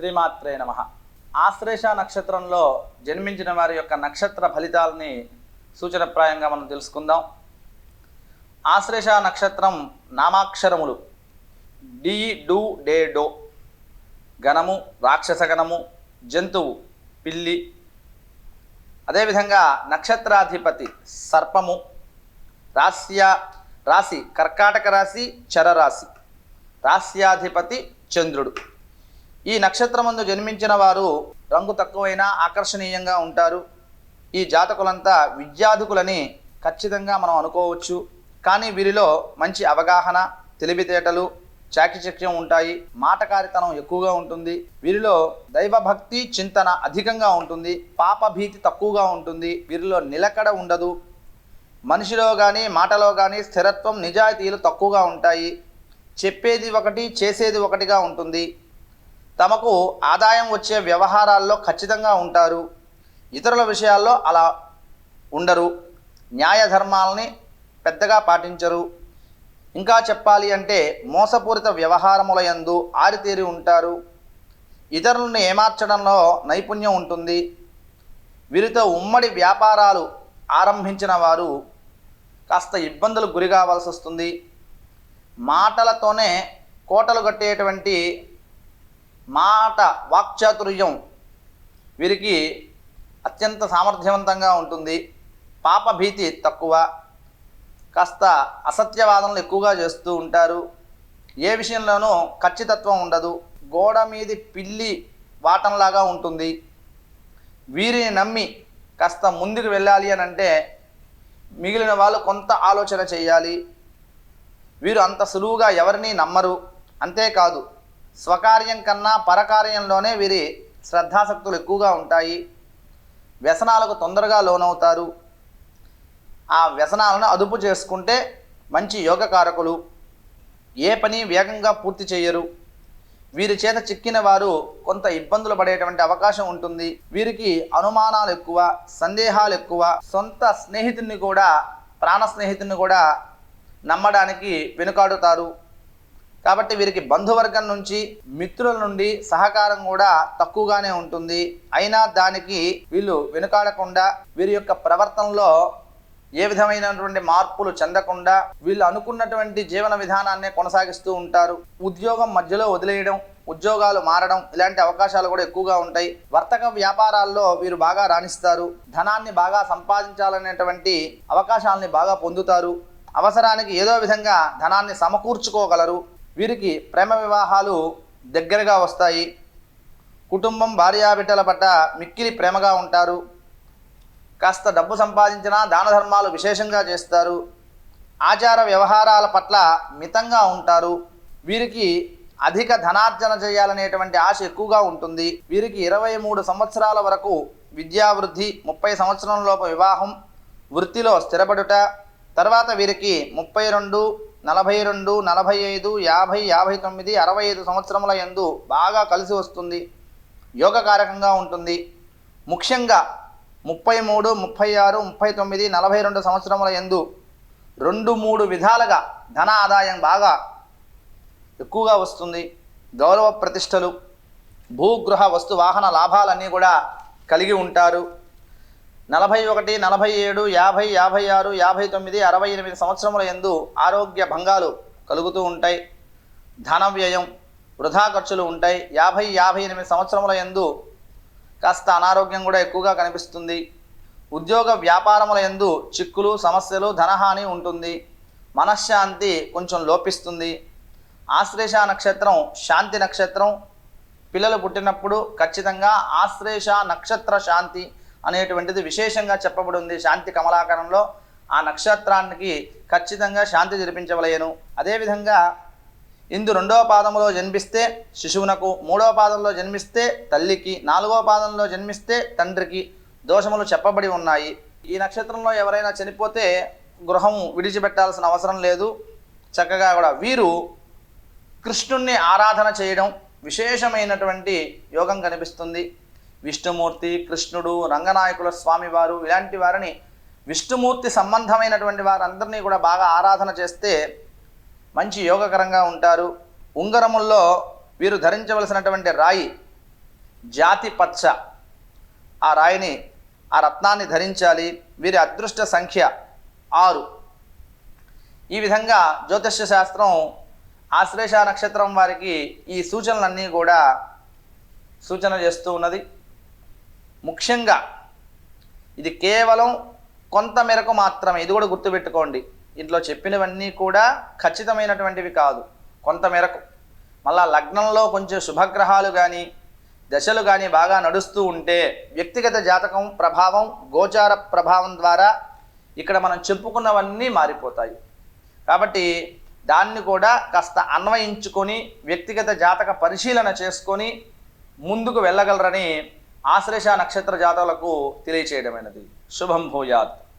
శ్రీమాత్రే నమ. ఆశ్లేష నక్షత్రంలో జన్మించిన వారి యొక్క నక్షత్ర ఫలితాలని సూచనప్రాయంగా మనం తెలుసుకుందాం. ఆశ్లేష నక్షత్రం నామాక్షరములు. డి డు డే డో. గణము రాక్షస గణము జంతువు పిల్లి. అదేవిధంగా నక్షత్రాధిపతి సర్పము రాస్య రాశి కర్కాటక రాశి చరరాశి రాస్యాధిపతి చంద్రుడు. ఈ నక్షత్రమందు జన్మించిన వారు రంగు తక్కువైనా ఆకర్షణీయంగా ఉంటారు. ఈ జాతకులంతా విద్యాధికులని ఖచ్చితంగా మనం అనుకోవచ్చు. కానీ వీరిలో మంచి అవగాహన తెలివితేటలు చాకిచక్యం ఉంటాయి. మాటకారితనం ఎక్కువగా ఉంటుంది. వీరిలో దైవభక్తి చింతన అధికంగా ఉంటుంది. పాపభీతి తక్కువగా ఉంటుంది. వీరిలో నిలకడ ఉండదు. మనిషిలో కానీ మాటలో కానీ స్థిరత్వం నిజాయితీలు తక్కువగా ఉంటాయి. చెప్పేది ఒకటి చేసేది ఒకటిగా ఉంటుంది. తమకు ఆదాయం వచ్చే వ్యవహారాల్లో ఖచ్చితంగా ఉంటారు. ఇతరుల విషయాల్లో అలా ఉండరు. న్యాయ ధర్మాలని పెద్దగా పాటించరు. ఇంకా చెప్పాలి అంటే మోసపూరిత వ్యవహారముల యందు ఆరితేరి ఉంటారు. ఇతరులను ఏమార్చడంలో నైపుణ్యం ఉంటుంది. వీరితో ఉమ్మడి వ్యాపారాలు ఆరంభించిన వారు కాస్త ఇబ్బందులకు గురి కావాల్సి వస్తుంది మాటలతోనే కోటలు కట్టేటువంటి మాట వాక్చాతుర్యం. వీరికి అత్యంత సామర్థ్యవంతంగా ఉంటుంది. పాపభీతి తక్కువ. కాస్త అసత్యవాదనలు ఎక్కువగా చేస్తూ ఉంటారు. ఏ విషయంలోనూ ఖచ్చితత్వం ఉండదు. గోడ మీది పిల్లి వాటంలాగా ఉంటుంది. వీరిని నమ్మి కాస్త ముందుకు వెళ్ళాలి అని అంటే మిగిలిన వాళ్ళు కొంత ఆలోచన చేయాలి. వీరు అంత సులువుగా ఎవరిని నమ్మరు. అంతేకాదు స్వకార్యం కన్నా పరకార్యంలోనే వీరి శ్రద్ధాసక్తులు ఎక్కువగా ఉంటాయి. వ్యసనాలకు తొందరగా లోనవుతారు. ఆ వ్యసనాలను అదుపు చేసుకుంటే మంచి యోగకారకులు. ఏ పని వేగంగా పూర్తి చేయరు. వీరి చేత చిక్కిన వారు కొంత ఇబ్బందులు పడేటువంటి అవకాశం ఉంటుంది. వీరికి అనుమానాలు ఎక్కువ సందేహాలు ఎక్కువ. సొంత స్నేహితుడిని కూడా ప్రాణ స్నేహితుడిని కూడా నమ్మడానికి వెనుకాడుతారు. కాబట్టి వీరికి బంధువర్గం నుంచి మిత్రుల నుండి సహకారం కూడా తక్కువగానే ఉంటుంది. అయినా దానికి వీళ్ళు వెనుకాడకుండా వీరి యొక్క ప్రవర్తనలో ఏ విధమైనటువంటి మార్పులు చెందకుండా వీళ్ళు అనుకున్నటువంటి జీవన విధానాన్నే కొనసాగిస్తూ ఉంటారు. ఉద్యోగం మధ్యలో వదిలేయడం ఉద్యోగాలు మారడం ఇలాంటి అవకాశాలు కూడా ఎక్కువగా ఉంటాయి. వర్తక వ్యాపారాల్లో వీరు బాగా రాణిస్తారు. ధనాన్ని బాగా సంపాదించాలనేటువంటి అవకాశాలని బాగా పొందుతారు. అవసరానికి ఏదో విధంగా ధనాన్ని సమకూర్చుకోగలరు. వీరికి ప్రేమ వివాహాలు దగ్గరగా వస్తాయి. కుటుంబం భార్యాబిడ్డల పట్ల మిక్కిలి ప్రేమగా ఉంటారు. కాస్త డబ్బు సంపాదించినా దాన ధర్మాలు విశేషంగా చేస్తారు. ఆచార వ్యవహారాల పట్ల మితంగా ఉంటారు. వీరికి అధిక ధనార్జన చేయాలనేటువంటి ఆశ ఎక్కువగా ఉంటుంది. వీరికి ఇరవై మూడు సంవత్సరాల వరకు విద్యావృద్ధి ముప్పై సంవత్సరంలోపు వివాహం వృత్తిలో స్థిరపడుట తర్వాత వీరికి ముప్పై రెండు నలభై రెండు నలభై ఐదు యాభై యాభై తొమ్మిది అరవై ఐదు సంవత్సరముల యందు బాగా కలిసి వస్తుంది. యోగకారకంగా ఉంటుంది. ముఖ్యంగా ముప్పై మూడు ముప్పై ఆరు ముప్పై తొమ్మిది నలభై రెండు సంవత్సరముల యందు రెండు మూడు విధాలుగా ధన ఆదాయం బాగా ఎక్కువగా వస్తుంది. గౌరవ ప్రతిష్టలు భూగృహ వస్తు వాహన లాభాలన్నీ కూడా కలిగి ఉంటారు. నలభై ఒకటి నలభై ఏడు యాభై యాభై ఆరు యాభై తొమ్మిది అరవై ఎనిమిది సంవత్సరముల యందు ఆరోగ్య భంగాలు కలుగుతూ ఉంటాయి. ధన వ్యయం వృధా ఖర్చులు ఉంటాయి. యాభై యాభై ఎనిమిది సంవత్సరముల యందు కాస్త అనారోగ్యం కూడా ఎక్కువగా కనిపిస్తుంది. ఉద్యోగ వ్యాపారముల యందు చిక్కులు సమస్యలు ధనహాని ఉంటుంది. మనశ్శాంతి కొంచెం లోపిస్తుంది. ఆశ్లేష నక్షత్రం శాంతి నక్షత్రం. పిల్లలు పుట్టినప్పుడు ఖచ్చితంగా ఆశ్లేష నక్షత్ర శాంతి అనేటువంటిది విశేషంగా చెప్పబడింది శాంతి కమలాకరంలో. ఆ నక్షత్రానికి ఖచ్చితంగా శాంతి జరిపించవలయను అదేవిధంగా ఇందు రెండవ పాదంలో జన్మిస్తే శిశువునకు మూడవ పాదంలో జన్మిస్తే తల్లికి నాలుగవ పాదంలో జన్మిస్తే తండ్రికి దోషములు చెప్పబడి ఉన్నాయి. ఈ నక్షత్రంలో ఎవరైనా చనిపోతే గృహం విడిచిపెట్టాల్సిన అవసరం లేదు. చక్కగా కూడా వీరు కృష్ణుణ్ణి ఆరాధన చేయడం విశేషమైనటువంటి యోగం కనిపిస్తుంది. విష్ణుమూర్తి కృష్ణుడు రంగనాయకుల స్వామివారు ఇలాంటి వారిని విష్ణుమూర్తి సంబంధమైనటువంటి వారందరినీ కూడా బాగా ఆరాధన చేస్తే మంచి యోగకరంగా ఉంటారు. ఉంగరముల్లో వీరు ధరించవలసినటువంటి రాయి జాతి పచ్చ. ఆ రాయిని ఆ రత్నాన్ని ధరించాలి. వీరి అదృష్ట సంఖ్య ఆరు. ఈ విధంగా జ్యోతిష్య శాస్త్రం ఆశ్లేష నక్షత్రం వారికి ఈ సూచనలన్నీ కూడా సూచన చేస్తూ ఉన్నది. ముఖ్యంగా ఇది కేవలం కొంత మేరకు మాత్రమే. ఇది కూడా గుర్తుపెట్టుకోండి. ఇంట్లో చెప్పినవన్నీ కూడా ఖచ్చితమైనటువంటివి కాదు. కొంత మేరకు. మళ్ళా లగ్నంలో కొంచెం శుభగ్రహాలు కానీ దశలు కానీ బాగా నడుస్తూ ఉంటే వ్యక్తిగత జాతకం ప్రభావం గోచార ప్రభావం ద్వారా ఇక్కడ మనం చెప్పుకున్నవన్నీ మారిపోతాయి. కాబట్టి దాన్ని కూడా కాస్త అన్వయించుకొని వ్యక్తిగత జాతక పరిశీలన చేసుకొని ముందుకు వెళ్ళగలరని ఆశ్లేష నక్షత్ర జాతకులకు తెలియచేయడమైనది. శుభం భూయాత్.